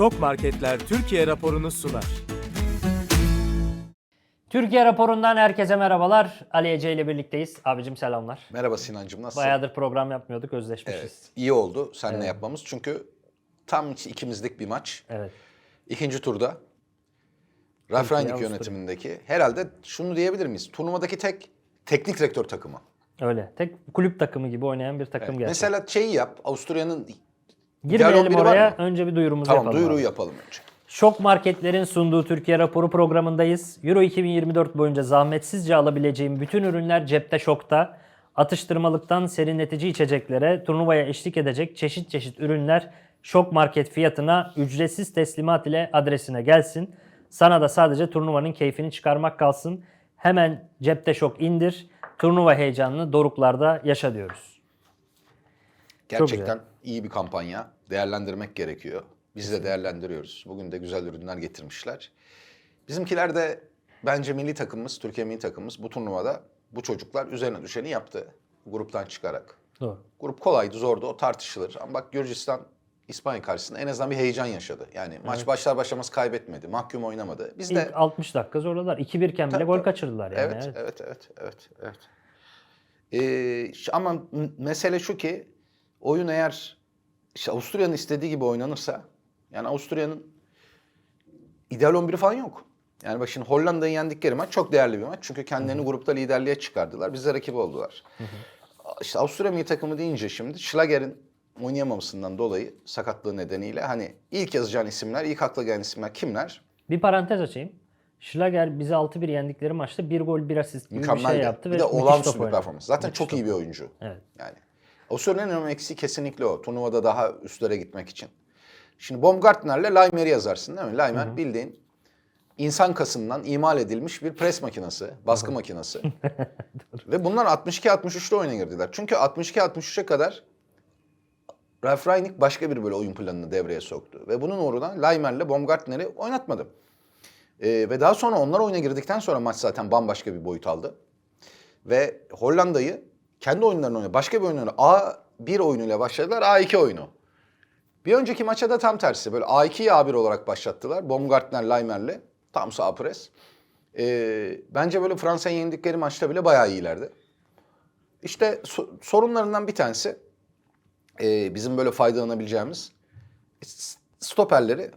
Şok Marketler Türkiye raporunu sunar. Türkiye raporundan herkese merhabalar. Ali Ece ile birlikteyiz. Abicim selamlar. Merhaba Sinancım nasılsın? Bayağıdır program yapmıyorduk, özleşmişiz. Evet, iyi oldu seninle yapmamız çünkü tam ikimizlik bir maç. Evet. İkinci turda Ralf Rangnick yönetimindeki herhalde şunu diyebilir miyiz? Turnuvadaki tek teknik direktör takımı. Öyle. Tek kulüp takımı gibi oynayan bir takım Evet. gerçekten. Mesela şeyi yap. Avusturya'nın Girmeyelim 11'i var oraya. Önce bir duyurumuzu tamam yapalım. duyuruyu abi. yapalım önce. Şok Marketler'in sunduğu Türkiye raporu programındayız. Euro 2024 boyunca zahmetsizce alabileceğim bütün ürünler cepte şokta. Atıştırmalıktan serinletici içeceklere, turnuvaya eşlik edecek çeşit çeşit ürünler Şok Market fiyatına ücretsiz teslimat ile adresine gelsin. Sana da sadece turnuvanın keyfini çıkarmak kalsın. Hemen cepte şok indir. Turnuva heyecanını doruklarda yaşa diyoruz. Gerçekten iyi bir kampanya. Değerlendirmek gerekiyor. Biz de değerlendiriyoruz. Bugün de güzel ürünler getirmişler. Bizimkiler de bence milli takımımız, Türkiye milli takımımız bu turnuvada bu çocuklar üzerine düşeni yaptı. Gruptan çıkarak. Doğru. Grup kolaydı, zordu, o tartışılır. Ama bak Gürcistan İspanya karşısında en azından bir heyecan yaşadı. Yani maç başlar başlamaz kaybetmedi, mahkum oynamadı. Biz de İlk 60 dakika zorladılar. 2-1 iken bile Tabii, gol tabii. kaçırdılar yani. Evet, evet, evet, evet, evet. Ee, ş- ama mesele şu ki oyun eğer işte Avusturya'nın istediği gibi oynanırsa yani Avusturya'nın ideal 11'i falan yok. Yani bak şimdi Hollanda'yı yendikleri maç çok değerli bir maç. Çünkü kendilerini grupta liderliğe çıkardılar. Bize rakip oldular. İşte Avusturya milli takımı deyince şimdi Schlager'in oynayamamasından dolayı sakatlığı nedeniyle hani ilk yazacağın isimler, ilk akla gelen isimler kimler? Bir parantez açayım. Schlager bizi 6-1 yendikleri maçta bir gol bir asist gibi bir Mükemmel şey yaptı. bir ve de olağanüstü bir performans. Zaten Müthiş çok top. iyi bir oyuncu. Evet. Yani Avusturya'nın en önemli eksiği kesinlikle o. Turnuvada daha üstlere gitmek için. Şimdi Baumgartner'le Leimer'i yazarsın değil mi? Leimer bildiğin insan kasından imal edilmiş bir pres makinesi, baskı makinesi. Ve bunlar 62-63'te oyuna girdiler. Çünkü 62-63'e kadar Ralf Rangnick başka bir böyle oyun planını devreye soktu. Ve bunun uğruna Leimer'le Baumgartner'i oynatmadı. Ee, ve daha sonra onlar oyuna girdikten sonra maç zaten bambaşka bir boyut aldı. Ve Hollanda'yı kendi oyunlarını oynadı. Başka bir oyunlarını A1 oyunuyla başladılar, A2 oyunu. Bir önceki maça da tam tersi. Böyle A2'yi A1 olarak başlattılar. Baumgartner, Leimer'le. Tam sağ pres. Ee, bence böyle Fransa'yı yendikleri maçta bile bayağı iyilerdi. İşte so- sorunlarından bir tanesi e, bizim böyle faydalanabileceğimiz s- stoperleri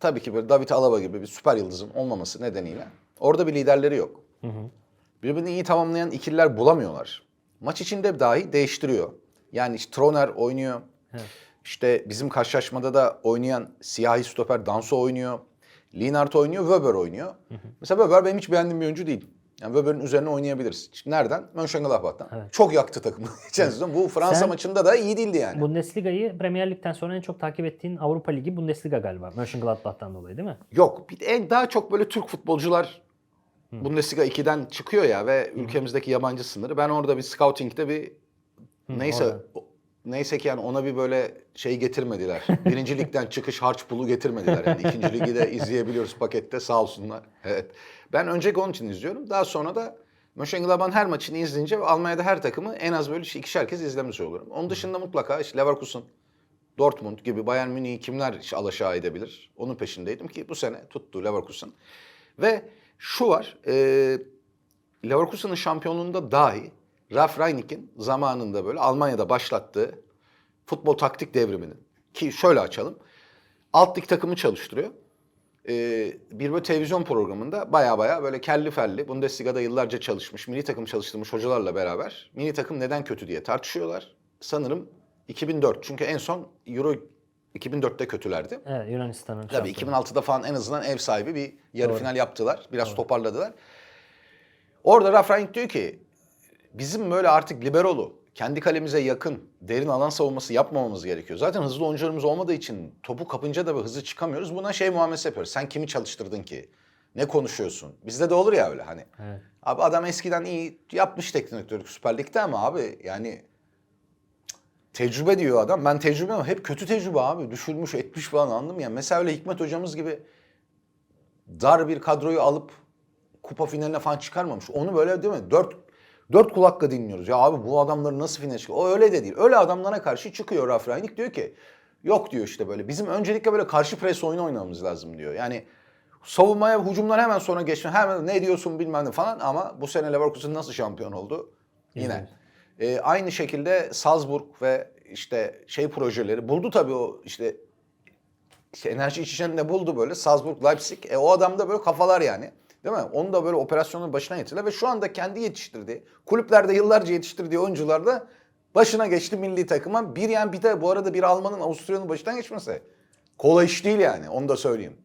tabii ki böyle David Alaba gibi bir süper yıldızın olmaması nedeniyle orada bir liderleri yok. Birbirini iyi tamamlayan ikililer bulamıyorlar. Maç içinde dahi değiştiriyor. Yani işte Troner oynuyor. İşte bizim karşılaşmada da oynayan siyahi stoper Danso oynuyor. Lienhardt oynuyor, Weber oynuyor. Mesela Weber benim hiç beğendiğim bir oyuncu değil. Yani Weber'in üzerine oynayabiliriz. Şimdi nereden? Mönchengladbach'tan. Çok yaktı takımı geçen sezon. Bu Fransa Sen- maçında da iyi değildi yani. Bundesliga'yı Premier Lig'den sonra en çok takip ettiğin Avrupa Ligi Bundesliga galiba. Mönchengladbach'tan dolayı değil mi? Yok. Bir de en daha çok böyle Türk futbolcular Bundesliga 2'den çıkıyor ya ve ülkemizdeki yabancı sınırı. Ben orada bir scouting'de bir neyse orada. neyse ki yani ona bir böyle şey getirmediler. Birinci ligden çıkış harç pulu getirmediler. Yani ikinci ligi de izleyebiliyoruz pakette sağ olsunlar. Evet. Ben önceki onun için izliyorum. Daha sonra da Mönchengladbach'ın her maçını izleyince Almanya'da her takımı en az böyle ikişer kez izlemiş olurum. Onun dışında mutlaka işte Leverkusen, Dortmund gibi Bayern Münih'i kimler alaşağı edebilir? Onun peşindeydim ki bu sene tuttu Leverkusen. Ve şu var, e, Leverkusen'ın şampiyonluğunda dahi Ralf Rangnick'in zamanında böyle Almanya'da başlattığı futbol taktik devriminin ki şöyle açalım. Alt lig takımı çalıştırıyor. E, bir böyle televizyon programında baya baya böyle kelli felli Bundesliga'da yıllarca çalışmış, milli takım çalıştırmış hocalarla beraber milli takım neden kötü diye tartışıyorlar. Sanırım 2004 çünkü en son Euro 2004'te kötülerdi. Evet Yunanistan'ın Tabii şampiyonu. 2006'da falan en azından ev sahibi bir yarı Doğru. final yaptılar. Biraz toparladılar. Orada Rangnick diyor ki bizim böyle artık liberolu, kendi kalemize yakın, derin alan savunması yapmamamız gerekiyor. Zaten hızlı oyuncularımız olmadığı için topu kapınca da hızlı çıkamıyoruz. Buna şey muamelesi yapıyoruz. Sen kimi çalıştırdın ki? Ne konuşuyorsun? Bizde de olur ya öyle hani. Evet. Abi adam eskiden iyi yapmış teknik direktörlük Süper Lig'de ama abi yani tecrübe diyor adam. Ben tecrübe ama hep kötü tecrübe abi. Düşürmüş etmiş falan anladın mı? Yani mesela öyle Hikmet hocamız gibi dar bir kadroyu alıp kupa finaline falan çıkarmamış. Onu böyle değil mi? Dört, dört kulakla dinliyoruz. Ya abi bu adamları nasıl finale çıkıyor? O öyle de değil. Öyle adamlara karşı çıkıyor Ralf Rangnick diyor ki Yok diyor işte böyle. Bizim öncelikle böyle karşı pres oyunu oynamamız lazım diyor. Yani savunmaya, hücumdan hemen sonra geçme. Hemen ne diyorsun bilmem ne falan ama bu sene Leverkusen nasıl şampiyon oldu? Yine. Ee, aynı şekilde Salzburg ve işte şey projeleri buldu tabii o işte, işte enerji içeceğini de buldu böyle. Salzburg, Leipzig. E, o adam da böyle kafalar yani. Değil mi? Onu da böyle operasyonun başına getirdiler ve şu anda kendi yetiştirdiği, kulüplerde yıllarca yetiştirdiği oyuncular da başına geçti milli takıma. Bir yani bir de bu arada bir Alman'ın Avusturya'nın başından geçmesi. Kolay iş değil yani onu da söyleyeyim.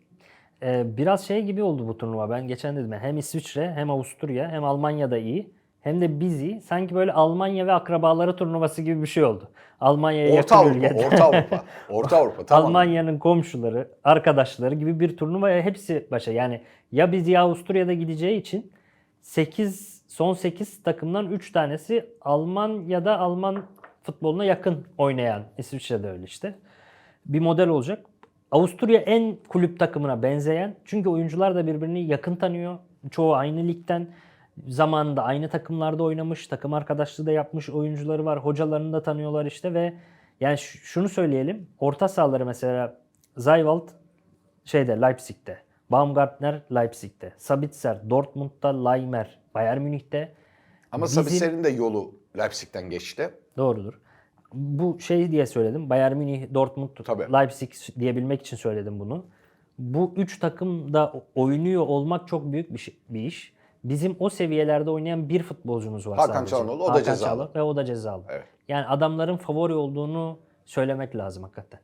Ee, biraz şey gibi oldu bu turnuva. Ben geçen dedim hem İsviçre hem Avusturya hem Almanya'da iyi. Hem de bizi sanki böyle Almanya ve akrabaları turnuvası gibi bir şey oldu. Almanya'ya Orta yakın Avrupa, ülkede. Orta Avrupa. Orta Avrupa tamam. Almanya'nın komşuları, arkadaşları gibi bir turnuvaya hepsi başa. Yani ya biz ya Avusturya'da gideceği için 8 son 8 takımdan 3 tanesi Alman ya da Alman futboluna yakın oynayan. İsviçre'de öyle işte. Bir model olacak. Avusturya en kulüp takımına benzeyen. Çünkü oyuncular da birbirini yakın tanıyor. Çoğu aynı ligden. Zamanında aynı takımlarda oynamış, takım arkadaşlığı da yapmış oyuncuları var. Hocalarını da tanıyorlar işte ve yani şunu söyleyelim. Orta sahaları mesela Zayvald şeyde Leipzig'te. Baumgartner Leipzig'te. Sabitzer Dortmund'da, Leimer Bayern Münih'te. Ama Bizim- Sabitser'in de yolu Leipzig'ten geçti. Doğrudur. Bu şey diye söyledim. Bayern Münih, Dortmund, Tabii. Leipzig diyebilmek için söyledim bunu. Bu üç takım da oynuyor olmak çok büyük bir, şey- bir iş. Bizim o seviyelerde oynayan bir futbolcumuz var Hakan sadece. Çalhanoğlu, o da Hakan cezalı. Çalhanoğlu ve o da cezalı. Evet. Yani adamların favori olduğunu söylemek lazım hakikaten.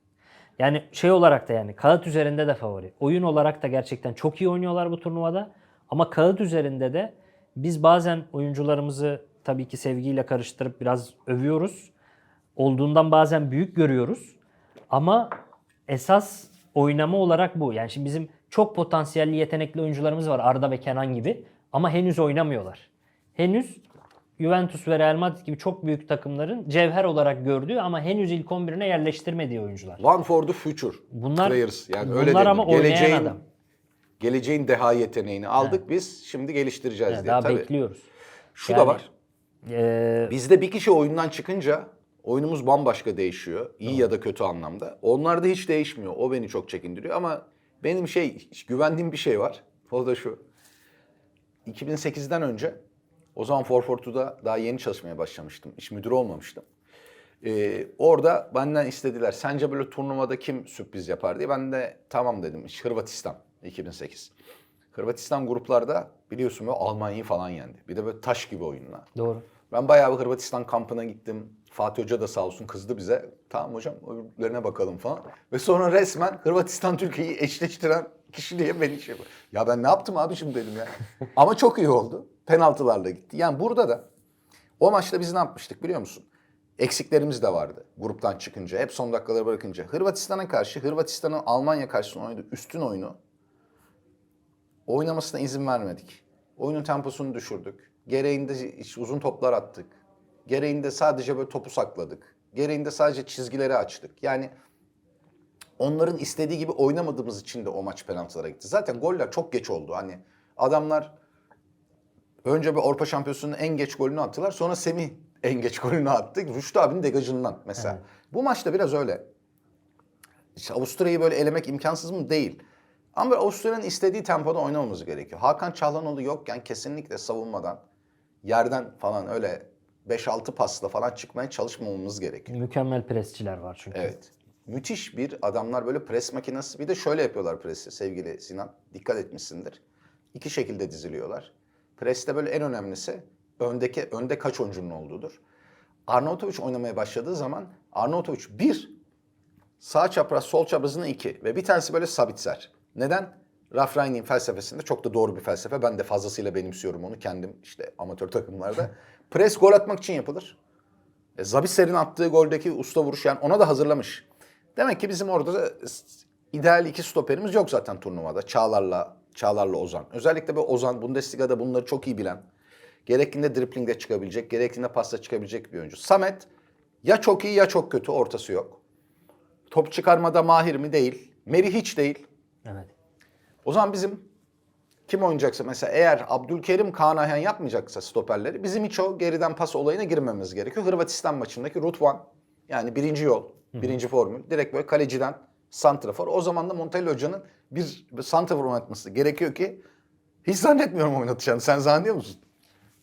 Yani şey olarak da yani kağıt üzerinde de favori. Oyun olarak da gerçekten çok iyi oynuyorlar bu turnuvada. Ama kağıt üzerinde de biz bazen oyuncularımızı tabii ki sevgiyle karıştırıp biraz övüyoruz. Olduğundan bazen büyük görüyoruz. Ama esas oynama olarak bu. Yani şimdi bizim çok potansiyelli yetenekli oyuncularımız var Arda ve Kenan gibi ama henüz oynamıyorlar. Henüz Juventus ve Real Madrid gibi çok büyük takımların cevher olarak gördüğü ama henüz ilk 11'ine yerleştirmediği oyuncular. One for the future Bunlar- players. Yani bunlar öyle ama oynayan geleceğin, adam. Geleceğin deha yeteneğini aldık biz. Şimdi geliştireceğiz Yani diye. daha Tabii. bekliyoruz. Şu Yani- da var. Ee, Bizde bir kişi oyundan çıkınca oyunumuz bambaşka değişiyor. İyi ya da kötü anlamda. Onlarda hiç değişmiyor. O beni çok çekindiriyor ama benim şey güvendiğim bir şey var. O da şu. 2008'den önce o zaman 442'da daha yeni çalışmaya başlamıştım. Hiç müdür olmamıştım. Ee, orada benden istediler. Sence böyle turnuvada kim sürpriz yapar diye. Ben de tamam dedim. Hırvatistan 2008. Hırvatistan gruplarda biliyorsun böyle Almanya'yı falan yendi. Bir de böyle taş gibi oyunla. doğru. Ben bayağı bir Hırvatistan kampına gittim. Fatih Hoca da sağ olsun kızdı bize. Tamam hocam öbürlerine bakalım falan. Ve sonra resmen Hırvatistan Türkiye'yi eşleştiren kişi diye beni şey Ya ben ne yaptım abi şimdi dedim ya. Ama çok iyi oldu. Penaltılarla gitti. Yani burada da o maçta biz ne yapmıştık biliyor musun? Eksiklerimiz de vardı gruptan çıkınca. Hep son dakikaları bırakınca. Hırvatistan'a karşı, Hırvatistan'ın Almanya karşısında oynadığı üstün oyunu oynamasına izin vermedik. Oyunun temposunu düşürdük. Gereğinde uzun toplar attık. Gereğinde sadece böyle topu sakladık. Gereğinde sadece çizgileri açtık. Yani onların istediği gibi oynamadığımız için de o maç penaltılara gitti. Zaten goller çok geç oldu. Hani adamlar önce bir Avrupa Şampiyonası'nın en geç golünü attılar. Sonra Semih en geç golünü attı. Rüştü abinin degajından mesela. Bu maçta biraz öyle. İşte Avusturya'yı böyle elemek imkansız mı? Değil. Ama Avusturya'nın istediği tempoda oynamamız gerekiyor. Hakan Çalhanoğlu yokken kesinlikle savunmadan, yerden falan öyle 5-6 pasla falan çıkmaya çalışmamamız gerekiyor. Mükemmel presçiler var çünkü. Evet. Müthiş bir adamlar böyle pres makinesi. Bir de şöyle yapıyorlar presi sevgili Sinan. Dikkat etmişsindir. İki şekilde diziliyorlar. Preste böyle en önemlisi öndeki önde kaç oyuncunun olduğudur. Arnautovic oynamaya başladığı zaman Arnautovic bir, sağ çapraz sol çaprazına iki ve bir tanesi böyle Sabitzer. Neden? Ralf Rangnick'in felsefesinde çok da doğru bir felsefe. Ben de fazlasıyla benimsiyorum onu kendim işte amatör takımlarda. Pres gol atmak için yapılır. E, Zabitser'in attığı goldeki usta vuruş yani ona da hazırlamış. Demek ki bizim orada ideal iki stoperimiz yok zaten turnuvada. Çağlar'la Çağlar'la Ozan. Özellikle bu Ozan Bundesliga'da bunları çok iyi bilen. Gerektiğinde driplingde çıkabilecek, gerektiğinde pasta çıkabilecek bir oyuncu. Samet ya çok iyi ya çok kötü ortası yok. Top çıkarmada mahir mi? Değil. Meri hiç değil. Evet. O zaman bizim kim oynayacaksa mesela eğer Abdülkerim Kaan Ayhan yapmayacaksa stoperleri bizim hiç o geriden pas olayına girmememiz gerekiyor. Hırvatistan maçındaki Rutvan yani birinci yol Birinci formül. Direkt böyle kaleciden santrafor. O zaman da Montella Hoca'nın bir santrafor oynatması gerekiyor ki hiç zannetmiyorum oynatacağını. Sen zannediyor musun?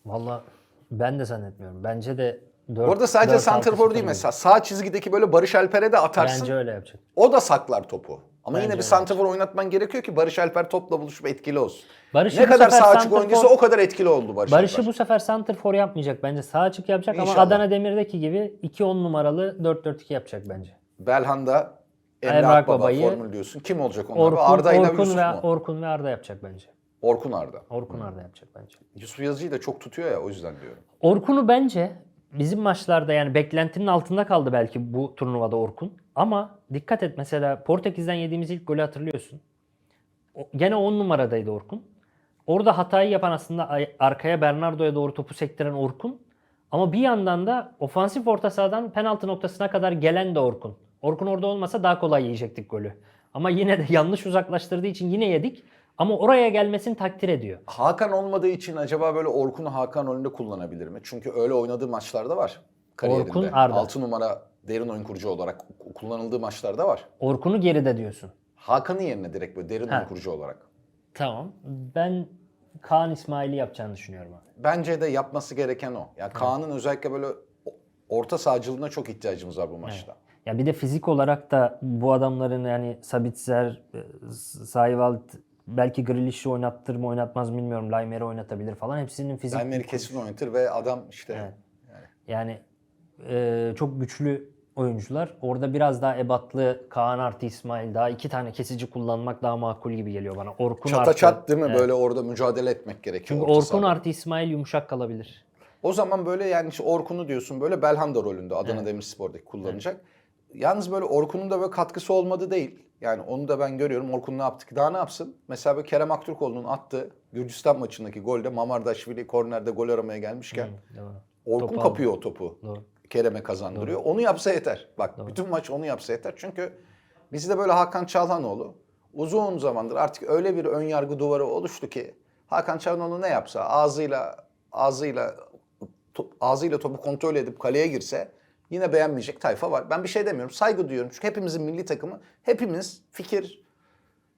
Valla ben de zannetmiyorum. Bence de 4 Orada sadece santrafor değil mesela. Sağ çizgideki böyle Barış Alper'e de atarsın. Bence öyle yapacak. O da saklar topu. Ama Bence yine bir santrafor oynatman gerekiyor ki Barış Alper topla buluşup etkili olsun. Barış'ı ne kadar sağ açık santrafor- oyuncuysa o kadar etkili oldu Barış, Barış'ı Alper. bu sefer santrfor yapmayacak bence. Sağ açık yapacak ama İnşallah. Adana Demir'deki gibi 2-10 numaralı 4-4-2 yapacak bence. Belhanda, Emre Emre Akbaba Akbaba'yı- formül diyorsun. Kim olacak onlar? Orkun, Arda ile Orkun Yusuf ve mu? Orkun ve Arda yapacak bence. Orkun Arda. Orkun Arda yapacak bence. Yusuf Yazıcı'yı da çok tutuyor ya o yüzden diyorum. Orkun'u bence bizim maçlarda yani beklentinin altında kaldı belki bu turnuvada Orkun. Ama dikkat et mesela Portekiz'den yediğimiz ilk golü hatırlıyorsun. O- Gene 10 numaradaydı Orkun. Orada hatayı yapan aslında ay- arkaya Bernardo'ya doğru topu sektiren Orkun. Ama bir yandan da ofansif orta sahadan penaltı noktasına kadar gelen de Orkun. Orkun orada olmasa daha kolay yiyecektik golü. Ama yine de yanlış uzaklaştırdığı için yine yedik. Ama oraya gelmesini takdir ediyor. Hakan olmadığı için acaba böyle Orkun'u Hakan rolünde kullanabilir mi? Çünkü öyle oynadığı maçlarda var kariyerinde. Orkun, Arda. 6 numara derin oyun kurucu olarak kullanıldığı maçlarda var. Orkun'u geride diyorsun. Hakan'ın yerine direkt böyle derin Ha. oyun kurucu olarak. Tamam. Ben Kaan İsmail'i yapacağını düşünüyorum abi. Bence de yapması gereken o. Yani Kaan'ın özellikle böyle orta sahacılığına çok ihtiyacımız var bu maçta. Ya bir de fizik olarak da bu adamların yani Sabitzer, e, Sayvald belki Grealish'i oynattır mı oynatmaz mı bilmiyorum. Laimer'i oynatabilir falan. Hepsinin fizik Belmeri kesin oynatır ve adam işte Evet. yani e, çok güçlü oyuncular. Orada biraz daha ebatlı Kaan artı İsmail daha iki tane kesici kullanmak daha makul gibi geliyor bana. Orkun çata artı, çat değil mi Evet. böyle orada mücadele etmek gerekiyor. Çünkü Orkun sahada. artı İsmail yumuşak kalabilir. O zaman böyle yani işte Orkun'u diyorsun böyle Belhanda rolünde Adana Demirspor'daki kullanacak. Yalnız böyle Orkun'un da böyle katkısı olmadı değil. Yani onu da ben görüyorum. Orkun ne yaptı ki? Daha ne yapsın? Mesela böyle Kerem Aktürkoğlu'nun attığı Gürcistan maçındaki golde Mamardaşvili kornerde gol aramaya gelmişken Doğru. Orkun Topu kapıyor o topu. Doğru. Kerem'e kazandırıyor. Onu yapsa yeter. Bak bütün maç onu yapsa yeter. Çünkü bizde böyle Hakan Çalhanoğlu uzun zamandır artık öyle bir ön yargı duvarı oluştu ki Hakan Çalhanoğlu ne yapsa ağzıyla ağzıyla ağzıyla topu kontrol edip kaleye girse yine beğenmeyecek tayfa var. Ben bir şey demiyorum. Saygı duyuyorum. Çünkü hepimizin milli takımı hepimiz fikir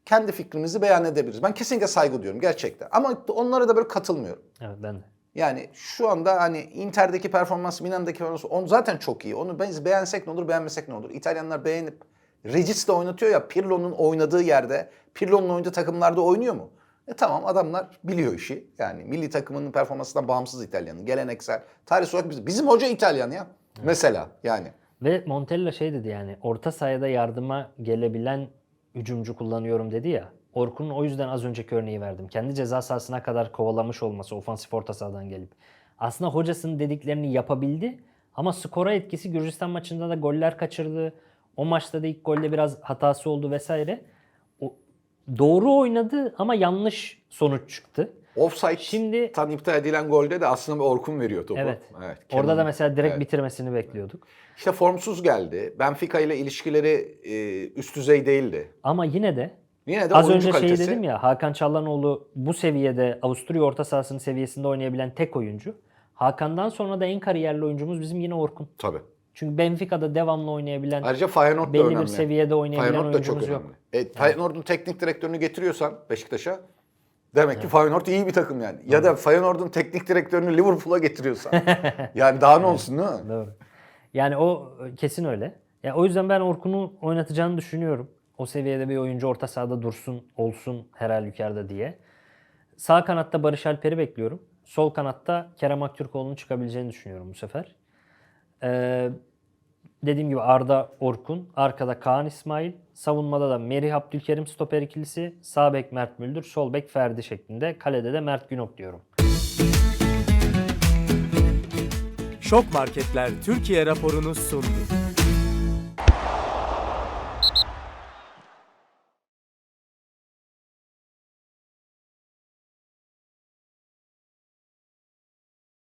kendi fikrimizi beyan edebiliriz. Ben kesinlikle saygı duyuyorum gerçekten. Ama onlara da böyle katılmıyorum. Evet ben de. Yani şu anda hani Inter'deki performans, Milan'daki performans on zaten çok iyi. Onu biz beğensek ne olur, beğenmesek ne olur. İtalyanlar beğenip Regis de oynatıyor ya Pirlo'nun oynadığı yerde, Pirlo'nun oynadığı takımlarda oynuyor mu? E tamam adamlar biliyor işi. Yani milli takımının performansından bağımsız İtalyanın. Geleneksel. Tarih olarak bizim, bizim hoca İtalyan ya. Mesela yani. Ve Montella şey dedi yani orta sahada yardıma gelebilen hücumcu kullanıyorum dedi ya. Orkun'un o yüzden az önceki örneği verdim. Kendi ceza sahasına kadar kovalamış olması ofansif orta sahadan gelip. Aslında hocasının dediklerini yapabildi ama skora etkisi Gürcistan maçında da goller kaçırdı. O maçta da ilk golde biraz hatası oldu vesaire. O, doğru oynadı ama yanlış sonuç çıktı. Offside Şimdi- tan iptal edilen golde de aslında bir Orkun veriyor topu. Evet. evet Orada da mesela direkt Evet. bitirmesini bekliyorduk. İşte formsuz geldi. Benfica ile ilişkileri e, üst düzey değildi. Ama yine de Yine de Az önce şey kalitesi. dedim ya Hakan Çallanoğlu bu seviyede Avusturya orta sahasının seviyesinde oynayabilen tek oyuncu. Hakan'dan sonra da en kariyerli oyuncumuz bizim yine Orkun. Tabii. Çünkü Benfica'da devamlı oynayabilen Ayrıca Feyenoord belli önemli. bir seviyede oynayabilen Feyenoord da çok önemli. yok. E, Feyenoord'un teknik direktörünü getiriyorsan Beşiktaş'a demek ki Feyenoord iyi bir takım yani. Ya da Feyenoord'un teknik direktörünü Liverpool'a getiriyorsan. yani daha ne olsun değil mi? Doğru. Yani o kesin öyle. Ya o yüzden ben Orkun'u oynatacağını düşünüyorum. O seviyede bir oyuncu orta sahada dursun, olsun her halükarda diye. Sağ kanatta Barış Alper'i bekliyorum. Sol kanatta Kerem Aktürkoğlu'nun çıkabileceğini düşünüyorum bu sefer. Ee, dediğim gibi Arda Orkun, arkada Kaan İsmail, savunmada da Merih Abdülkerim stoper ikilisi, sağ bek Mert Müldür, sol bek Ferdi şeklinde, kalede de Mert Günok diyorum. Şok Marketler Türkiye raporunu sundu.